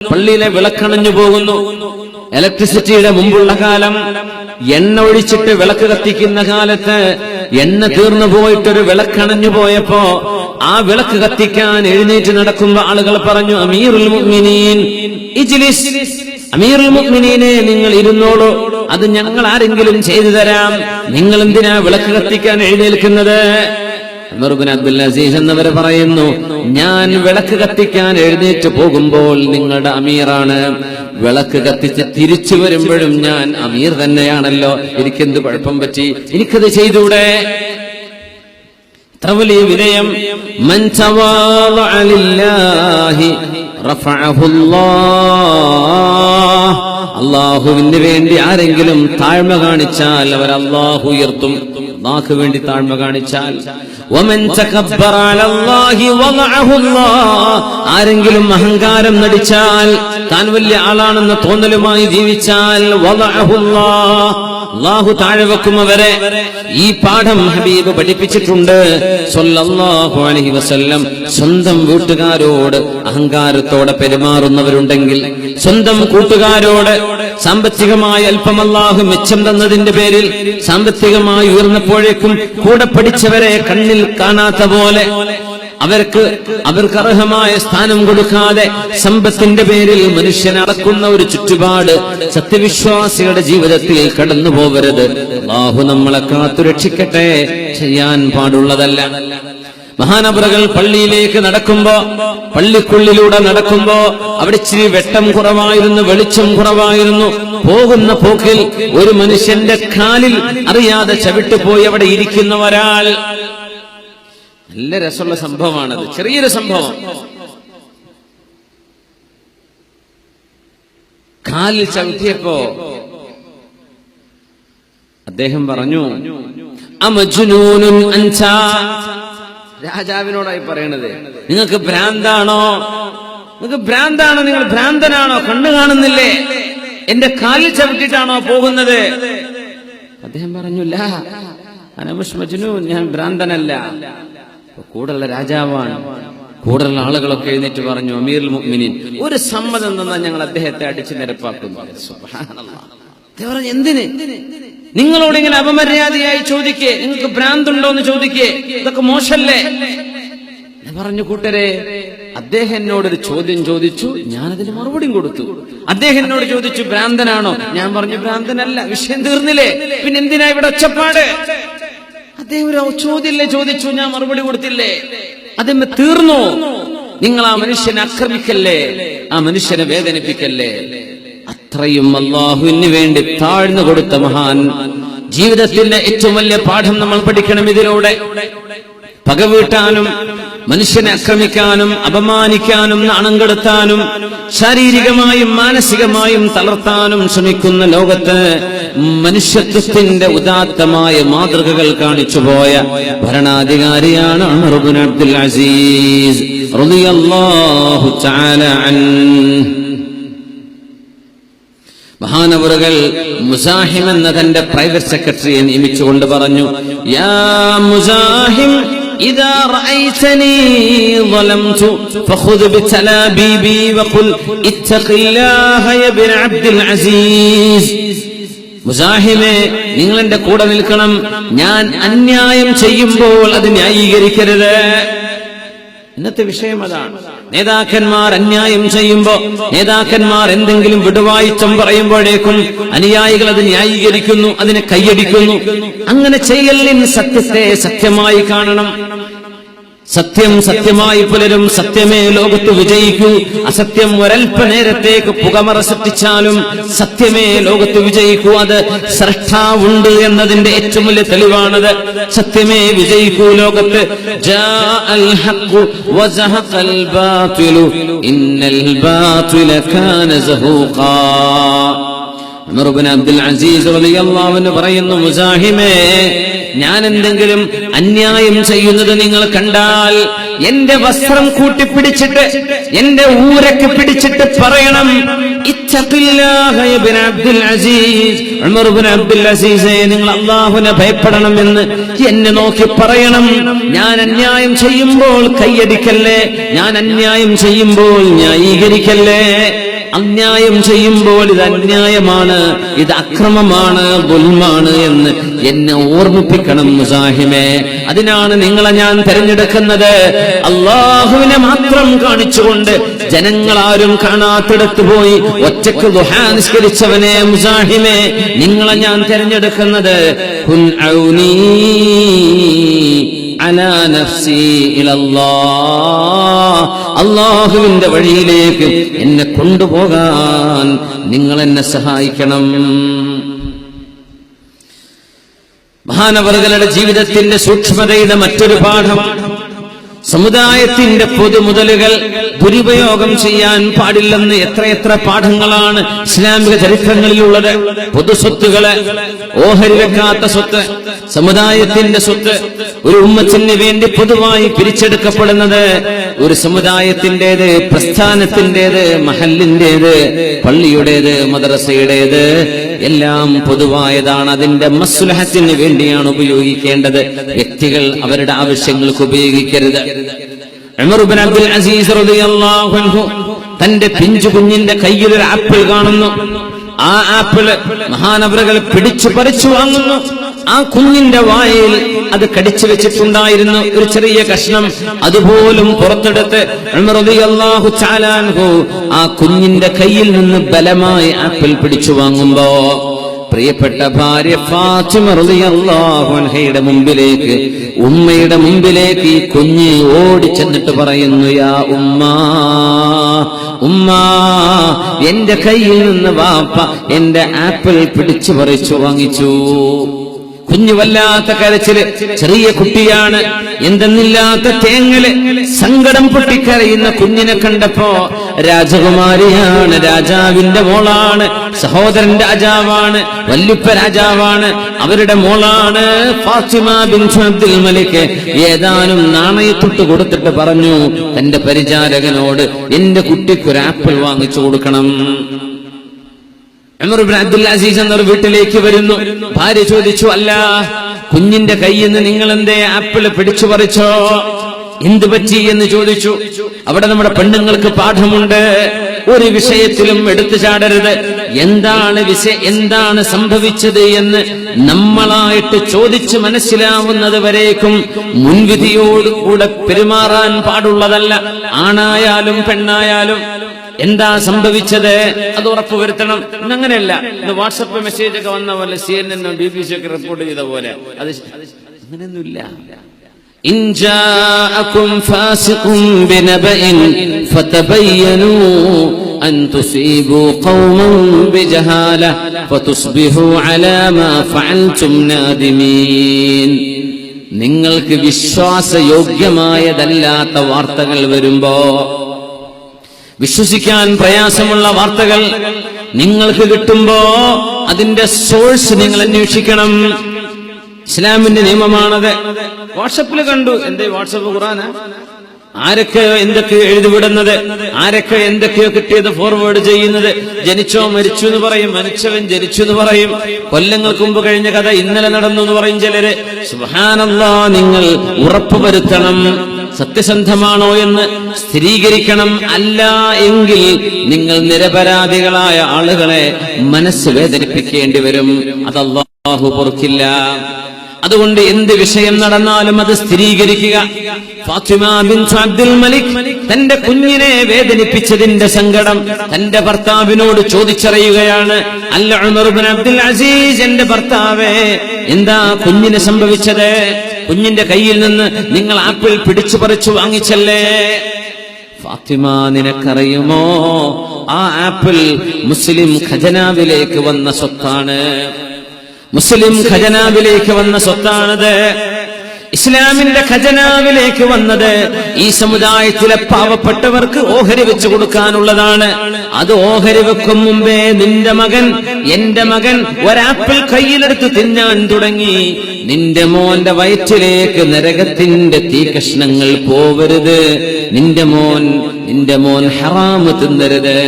പള്ളിയിലെ വിളക്കണഞ്ഞു പോകുന്നു. ഇലക്ട്രിസിറ്റിയുടെ മുമ്പുള്ള കാലം എണ്ണ ഒഴിച്ചിട്ട് വിളക്ക് കത്തിക്കുന്ന കാലത്ത് എണ്ണ തീർന്നു പോയിട്ടൊരു വിളക്കണഞ്ഞു പോയപ്പോ ആ വിളക്ക് കത്തിക്കാൻ എഴുന്നേറ്റ് നടക്കുമ്പോ ആളുകൾ പറഞ്ഞു അമീറുൽ മുഅ്മിനീൻ ഇജ്ലിസ് അമീറുൽ മുഅ്മിനീനെ നിങ്ങൾ ഇരുന്നോളൂ. അത് ഞങ്ങൾ ആരെങ്കിലും ചെയ്തു തരാം. നിങ്ങൾ എന്തിനാ വിളക്ക് കത്തിക്കാൻ എഴുന്നേൽക്കുന്നത്? അസീസ് എന്നവർ പറയുന്നു ഞാൻ വിളക്ക് കത്തിക്കാൻ എഴുന്നേറ്റ് പോകുമ്പോൾ നിങ്ങളുടെ അമീറാണ്. വിളക്ക് കത്തിച്ച് തിരിച്ചു വരുമ്പോഴും ഞാൻ അമീർ തന്നെയാണല്ലോ. എനിക്കെന്ത് കുഴപ്പം പറ്റി? എനിക്കത് ചെയ്തൂടെ? വിനയം അള്ളാഹുവിന് വേണ്ടി ആരെങ്കിലും താഴ്മ കാണിച്ചാൽ അവർ അള്ളാഹു ഉയർത്തും. അള്ളാഹു വേണ്ടി താഴ്മ കാണിച്ചാൽ ആരെങ്കിലും അഹങ്കാരം നടിച്ചാൽ താൻ വലിയ ആളാണെന്ന തോന്നലുമായി ജീവിച്ചാൽ അള്ളാഹു താഴെ വെക്കും അവരെ ഈ പാഠം ഹബീബ് പഠിപ്പിച്ചിട്ടുണ്ട്. സ്വന്തം വീട്ടുകാരോട് അഹങ്കാരത്തോടെ പെരുമാറുന്നവരുണ്ടെങ്കിൽ സ്വന്തം കൂട്ടുകാരോട് സാമ്പത്തികമായി അല്പം അല്ലാഹു മെച്ചം തന്നതിന്റെ പേരിൽ സാമ്പത്തികമായി ഉയർന്നപ്പോഴേക്കും കൂടെ പഠിച്ചവരെ കണ്ണിൽ കാണാത്ത പോലെ അവർക്ക് അവർക്ക് അർഹമായ സ്ഥാനം കൊടുക്കാതെ സമ്പത്തിന്റെ പേരിൽ മനുഷ്യൻ അടക്കുന്ന ഒരു ചുറ്റുപാട് സത്യവിശ്വാസികളുടെ ജീവിതത്തിൽ കടന്നു പോകരുത് ബാഹു നമ്മളെ കാത്തു രക്ഷിക്കട്ടെ. ചെയ്യാൻ പാടുള്ളതല്ല. മഹാനപുറകൾ പള്ളിയിലേക്ക് നടക്കുമ്പോ പള്ളിക്കുള്ളിലൂടെ നടക്കുമ്പോ അവിടെ ഇച്ചിരി വെട്ടം കുറവായിരുന്നു വെളിച്ചം കുറവായിരുന്നു. പോകുന്ന പോക്കിൽ ഒരു മനുഷ്യന്റെ കാലിൽ അറിയാതെ ചവിട്ടുപോയി അവിടെ ഇരിക്കുന്ന ഒരാൾ നല്ല രസമുള്ള സംഭവമാണത്. ചെറിയൊരു സംഭവം. കാലിൽ ചവിട്ടിയപ്പോ അദ്ദേഹം പറഞ്ഞു രാജാവിനോടായി പറയണത് നിങ്ങൾക്ക് ഭ്രാന്താണോ? നിങ്ങൾക്ക് ഭ്രാന്താണോ? നിങ്ങൾ ഭ്രാന്തനാണോ? കണ്ണു കാണുന്നില്ലേ? എന്റെ കാലിൽ ചവിട്ടിട്ടാണോ പോകുന്നത്? അദ്ദേഹം പറഞ്ഞില്ല അനമുഷ്മജുനൂൻ ഞാൻ ഭ്രാന്തനല്ല. കൂടെയുള്ള രാജാവാണ്. കൂടുതൽ ആളുകളൊക്കെ എഴുന്നേറ്റ് പറഞ്ഞു അമീർ മുഅ്മിനീൻ ഒരു സമ്മതം തന്നാൽ ഞങ്ങൾ അദ്ദേഹത്തെ അടിച്ചു നിരപ്പാക്കുന്നു. പറഞ്ഞു എന്തിന്? നിങ്ങളോട് ഇങ്ങനെ അപമര്യാദയായി ചോദിക്കേ? നിങ്ങൾക്ക് ഭ്രാന്തുണ്ടോ എന്ന് ചോദിക്കേ? ഇതൊക്കെ മോശല്ലേ? പറഞ്ഞു കൂട്ടരെ അദ്ദേഹം എന്നോടൊരു ചോദ്യം ചോദിച്ചു ഞാൻ അതിന് മറുപടിയും കൊടുത്തു. അദ്ദേഹം എന്നോട് ചോദിച്ചു ഭ്രാന്തനാണോ? ഞാൻ പറഞ്ഞു ഭ്രാന്തനല്ല വിഷയം തീർന്നില്ലേ? പിന്നെ എന്തിനാ ഇവിടെ ഒച്ചപ്പാട്? അദ്ദേഹം ചോദ്യമല്ലേ ചോദിച്ചു ഞാൻ മറുപടി കൊടുത്തില്ലേ? അതിന് തീർന്നു? നിങ്ങൾ ആ മനുഷ്യനെ ആക്രമിക്കല്ലേ? ആ മനുഷ്യനെ വേദനിപ്പിക്കല്ലേ? അത്രയും അള്ളാഹുവിന് വേണ്ടി താഴ്ന്നു കൊടുത്ത മഹാൻ ജീവിതത്തിന്റെ ഏറ്റവും വലിയ പാഠം നമ്മൾ പഠിക്കണം ഇതിലൂടെ. പകവീട്ടാനും മനുഷ്യനെ ആക്രമിക്കാനും അപമാനിക്കാനും നാണം കെടുത്താനും ശാരീരികമായും മാനസികമായും തളർത്താനും ശ്രമിക്കുന്ന ലോകത്ത് മനുഷ്യത്വത്തിന്റെ ഉദാത്തമായ മാതൃകകൾ കാണിച്ചുപോയ ഭരണാധികാരിയാണ് മഹാനവറുകൾ മുസാഹിം എന്ന തന്റെ പ്രൈവറ്റ് സെക്രട്ടറിയെ നിയമിച്ചുകൊണ്ട് പറഞ്ഞു യാ മുസാഹിം إذا رأيتني ظلمت فخذ بتلابيبي وقل اتق الله يا ابن عبد العزيز മുസാഹിമെ നിങ്ങൾ എന്റെ കൂടെ നിൽക്കണം ഞാൻ അന്യായം ചെയ്യുമ്പോൾ അത് ന്യായീകരിക്കരുത് ഇന്നത്തെ വിഷയം അതാണ് നേതാക്കന്മാർ അന്യായം ചെയ്യുമ്പോ നേതാക്കന്മാർ എന്തെങ്കിലും വിടുവായിച്ചം പറയുമ്പോഴേക്കും അനുയായികൾ അത് ന്യായീകരിക്കുന്നു അതിനെ കൈയടിക്കുന്നു. അങ്ങനെ ചെയ്യലിൻ സത്യത്തെ സത്യമായി കാണണം. സത്യം സത്യമായി പുലരും സത്യമേ ലോകത്ത് വിജയിക്കൂ. അസത്യം ഒരൽപ്പ നേരത്തേക്ക് പുകമറ സൃഷ്ടിച്ചാലും സത്യമേ ലോകത്ത് വിജയിക്കൂ. അത് സ്രഷ്ടാവുണ്ട് എന്നതിന്റെ ഏറ്റവും വലിയ തെളിവാണത്. സത്യമേ വിജയിക്കൂ ലോകത്ത്. അബ്ദുൽ അസീസ് പറയുന്നു മുസാഹിമേ ഞാൻ എന്തെങ്കിലും അന്യായം ചെയ്യുന്നത് നിങ്ങൾ കണ്ടാൽ എന്റെ വസ്ത്രം കൂട്ടിപ്പിടിച്ചിട്ട് എന്റെ ഊരക്ക് പിടിച്ചിട്ട് പറയണം. അബ്ദുൽ അസീസ് നിങ്ങൾ അള്ളാഹുവിനെ ഭയപ്പെടണമെന്ന് എന്നെ നോക്കി പറയണം. ഞാൻ അന്യായം ചെയ്യുമ്പോൾ കൈയടിക്കല്ലേ? ഞാൻ അന്യായം ചെയ്യുമ്പോൾ ന്യായീകരിക്കല്ലേ? അന്യായം ചെയ്യുമ്പോൾ ഇത് അന്യായമാണ് ഇത് അക്രമമാണ് ദുൽമാണ് എന്ന് എന്നെ ഓർമ്മിപ്പിക്കണം മുസാഹിമേ. അതിനാണ് നിങ്ങളെ ഞാൻ തെരഞ്ഞെടുക്കുന്നത്. അള്ളാഹുവിനെ മാത്രം കാണിച്ചുകൊണ്ട് ജനങ്ങളാരും കാണാത്തിടത്ത് പോയി ഒറ്റയ്ക്ക് ദുഹാ മുസാഹിമേ മുസാഹിമെ നിങ്ങളെ ഞാൻ തിരഞ്ഞെടുക്കുന്നത്. കുൻ ഔനീ അലാ الله. അള്ളാഹുവിന്റെ വഴിയിലേക്ക് എന്നെ കൊണ്ടുപോകാൻ നിങ്ങൾ എന്നെ സഹായിക്കണം. മഹാനവറുകളുടെ ജീവിതത്തിന്റെ സൂക്ഷ്മതയുടെ മറ്റൊരു പാഠം. സമുദായത്തിന്റെ പൊതുമുതലുകൾ ദുരുപയോഗം ചെയ്യാൻ പാടില്ലെന്ന് എത്രയെത്ര പാഠങ്ങളാണ് ഇസ്ലാമിക ചരിത്രങ്ങളിലുള്ളത്. പൊതുസ്വത്തുകളെ ഓഹരി വെക്കാത്ത സ്വത്ത് സമുദായത്തിന്റെ സ്വത്ത് ഒരു ഉമ്മത്തിന് വേണ്ടി പൊതുവായി പിരിച്ചെടുക്കപ്പെടുന്നത് ഒരു സമുദായത്തിന്റേത് പ്രസ്ഥാനത്തിന്റേത് മഹലിന്റേത് പള്ളിയുടേത് മദ്രസയുടേത് എല്ലാം പൊതുവായതാണ്. അതിന്റെ മസ്ലഹത്തിന് വേണ്ടിയാണ് ഉപയോഗിക്കേണ്ടത്. വ്യക്തികൾ അവരുടെ ആവശ്യങ്ങൾക്ക് ഉപയോഗിക്കരുത്. അബ്ദുൽ അസീസ് തന്റെ പിഞ്ചു കുഞ്ഞിന്റെ കയ്യിൽ ഒരു ആപ്പിൾ കാണുന്നു. ആ ആപ്പിൾ മഹാനവറുകൾ പിടിച്ചു പറിച്ചു വാങ്ങുന്നു. ആ കുഞ്ഞിന്റെ വായിൽ അത് കടിച്ചു വെച്ചിട്ടുണ്ടായിരുന്നു ഒരു ചെറിയ കഷ്ണം അതുപോലും പുറത്തെടുത്ത് ആ കുഞ്ഞിന്റെ കയ്യിൽ നിന്ന് ബലമായി ആപ്പിൾ പിടിച്ചു വാങ്ങുമ്പോ പ്രിയപ്പെട്ട ഭാര്യ ഫാത്തിമ മുമ്പിലേക്ക് ഉമ്മയുടെ മുമ്പിലേക്ക് ഈ കുഞ്ഞ് ഓടി ചെന്നിട്ട് പറയുന്നു യാ ഉമ്മ ഉമ്മ എന്റെ കയ്യിൽ നിന്ന് വാപ്പ എന്റെ ആപ്പിൾ പിടിച്ചു പറിച്ചു വാങ്ങിച്ചു. കുഞ്ഞു വല്ലാത്ത കരച്ചിൽ ചെറിയ കുട്ടിയാണ്. എന്തെന്നില്ലാത്ത തേങ്ങൽ സങ്കടം പൊട്ടിക്കരയുന്ന കുഞ്ഞിനെ കണ്ടപ്പോ രാജകുമാരിയാണ് രാജാവിന്റെ മോളാണ് സഹോദരൻ രാജാവാണ് വല്യുപ്പ രാജാവാണ് അവരുടെ മോളാണ് ഫാത്തിമ ബിൻ അബ്ദുൽ മലിക്ക് ഏതാനും നാണയത്തൊട്ട് കൊടുത്തിട്ട് പറഞ്ഞു തന്റെ പരിചാരകനോട് എന്റെ കുട്ടിക്കൊരാപ്പിൾ വാങ്ങിച്ചു കൊടുക്കണം. അസീസ് എന്നൊരു വീട്ടിലേക്ക് വരുന്നു. ഭാര്യ ചോദിച്ചു അല്ല കുഞ്ഞിന്റെ കയ്യിൽ നിന്ന് നിങ്ങൾ എന്തേ ആപ്പിൾ പിടിച്ചു പറിച്ചോ? എന്ത് പറ്റി? എന്ന് ചോദിച്ചു. അവിടെ നമ്മുടെ പെണ്ണുങ്ങൾക്ക് പാഠമുണ്ട്. ഒരു വിഷയത്തിലും എടുത്തു ചാടരുത്. എന്താണ് വിഷയ എന്താണ് സംഭവിച്ചത് എന്ന് നമ്മളായിട്ട് ചോദിച്ച് മനസ്സിലാവുന്നത് വരേക്കും മുൻവിധിയോടുകൂടെ പെരുമാറാൻ പാടുള്ളതല്ല. ആണായാലും പെണ്ണായാലും എന്താ സംഭവിച്ചത് അത് ഉറപ്പുവരുത്തണം ഇന്ന് അങ്ങനെയല്ല ഇന്ന് വാട്സപ്പ് മെസ്സേജ് ഒക്കെ വന്ന പോലെ സി എൻ എന്നും ബി ബി സി ഒക്കെ റിപ്പോർട്ട് ചെയ്ത പോലെ അത് അങ്ങനെയൊന്നുമില്ല إن جاءكم فاسق بنبأ فتبينوا أن تصيبوا قوما بجهالة فتصبحوا على ما فعلتم نادمين നിങ്ങൾക്ക് വിശ്വാസയോഗ്യമായതല്ലാത്ത വാർത്തകൾ വരുമ്പോ വിശ്വസിക്കാൻ പ്രയാസമുള്ള വാർത്തകൾ നിങ്ങൾക്ക് കിട്ടുമ്പോ അതിന്റെ സോഴ്സ് നിങ്ങൾ അന്വേഷിക്കണം. ഇസ്ലാമിന്റെ നിയമമാണത്. വാട്സപ്പിൽ കണ്ടു. എന്തേ വാട്സപ്പ് ഖുറാന? ആരൊക്കെയോ എന്തൊക്കെയോ എഴുതിവിടുന്നത് ആരൊക്കെ എന്തൊക്കെയോ കിട്ടിയത് ഫോർവേഡ് ചെയ്യുന്നത്. ജനിച്ചോ മരിച്ചു എന്ന് പറയും മരിച്ചവൻ ജനിച്ചു എന്ന് പറയും. കൊല്ലങ്ങൾക്ക് മുമ്പ് കഴിഞ്ഞ കഥ ഇന്നലെ നടന്നു എന്ന് പറയും ചിലര്. സുഹാനല്ലാ നിങ്ങൾ ഉറപ്പുവരുത്തണം. സത്യസന്ധമാണോ എന്ന് സ്ഥിരീകരിക്കണം. അല്ല എങ്കിൽ നിങ്ങൾ നിരപരാധികളായ ആളുകളെ മനസ്സ് വേദനിപ്പിക്കേണ്ടി വരും. അതല്ലാഹു പൊറുക്കില്ല. അതുകൊണ്ട് എന്ത് വിഷയം നടന്നാലും അത് സ്ഥിരീകരിക്കുക. അബ്ദുൽ തന്റെ കുഞ്ഞിനെ വേദനിപ്പിച്ചതിന്റെ സങ്കടം തന്റെ ഭർത്താവിനോട് ചോദിച്ചറിയുകയാണ്. അല്ല അബ്ദുൽ അസീസ് എന്റെ ഭർത്താവേ എന്താ കുഞ്ഞിന് സംഭവിച്ചത്? കുഞ്ഞിന്റെ കയ്യിൽ നിന്ന് നിങ്ങൾ ആപ്പിൾ പിടിച്ചു പറിച്ചു വാങ്ങിച്ചല്ലേ? ഫാത്തിമ നിനക്കറിയുമോ? ആ ആപ്പിൾ മുസ്ലിം ഖജനാവിലേക്ക് വന്ന സ്വത്താണ്. മുസ്ലിം ഖജനാവിലേക്ക് വന്ന സ്വത്താണത്. ഇസ്ലാമിന്റെ ഖജനാവിലേക്ക് വന്നത് ഈ സമുദായത്തിലെ പാവപ്പെട്ടവർക്ക് ഓഹരി വെച്ചു കൊടുക്കാനുള്ളതാണ്. അത് ഓഹരി വെക്കും മുമ്പേ നിന്റെ മകൻ എന്റെ മകൻ ഒരാപ്പിൾ കയ്യിലെടുത്ത് തിന്നാൻ തുടങ്ങി. നിന്റെ മോന്റെ വയറ്റിലേക്ക് നരകത്തിന്റെ തീകഷ്ണങ്ങൾ പോവരുത്. നിന്റെ മോൻ നിന്റെ മോൻ ഹറാമ് തിന്നരുത്.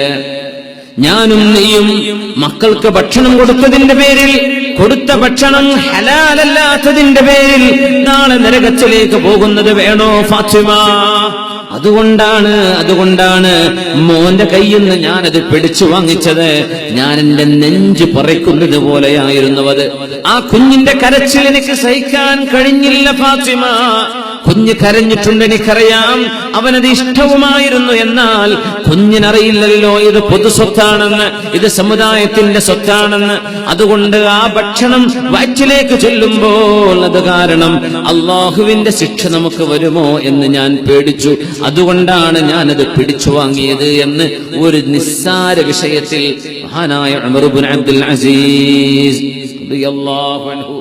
ഞാനും നീയും മക്കൾക്ക് ഭക്ഷണം കൊടുത്തതിന്റെ പേരിൽ കൊടുത്ത ഭക്ഷണം ഹലാലല്ലാത്തതിന്റെ പേരിൽ നാളെ നരകത്തിലേക്ക് പോകുന്നത് വേണോ ഫാത്തിമ? അതുകൊണ്ടാണ് അതുകൊണ്ടാണ് മോന്റെ കയ്യിൽ നിന്ന് ഞാനത് പിടിച്ചു വാങ്ങിച്ചത്. ഞാൻ എന്റെ നെഞ്ച് പറിക്കുന്നത് പോലെയായിരുന്നു അത്. ആ കുഞ്ഞിന്റെ കരച്ചിൽ എനിക്ക് സഹിക്കാൻ കഴിഞ്ഞില്ല ഫാത്തിമ. കുഞ്ഞ് കരഞ്ഞിട്ടുണ്ട് എനിക്കറിയാം. അവനത് ഇഷ്ടവുമായിരുന്നു. എന്നാൽ കുഞ്ഞിനറിയില്ലല്ലോ ഇത് പൊതു സ്വത്താണെന്ന് ഇത് സമുദായത്തിന്റെ സ്വത്താണെന്ന്. അതുകൊണ്ട് ആ ഭക്ഷണം വയറ്റിലേക്ക് ചെല്ലുമ്പോൾ അത് കാരണം അള്ളാഹുവിന്റെ ശിക്ഷ നമുക്ക് വരുമോ എന്ന് ഞാൻ പേടിച്ചു. അതുകൊണ്ടാണ് ഞാനത് പിടിച്ചു വാങ്ങിയത് എന്ന് ഒരു നിസ്സാര വിഷയത്തിൽ മഹാനായ ഇബ്നു അബ്ദുൽ അസീസ് അള്ളാഹു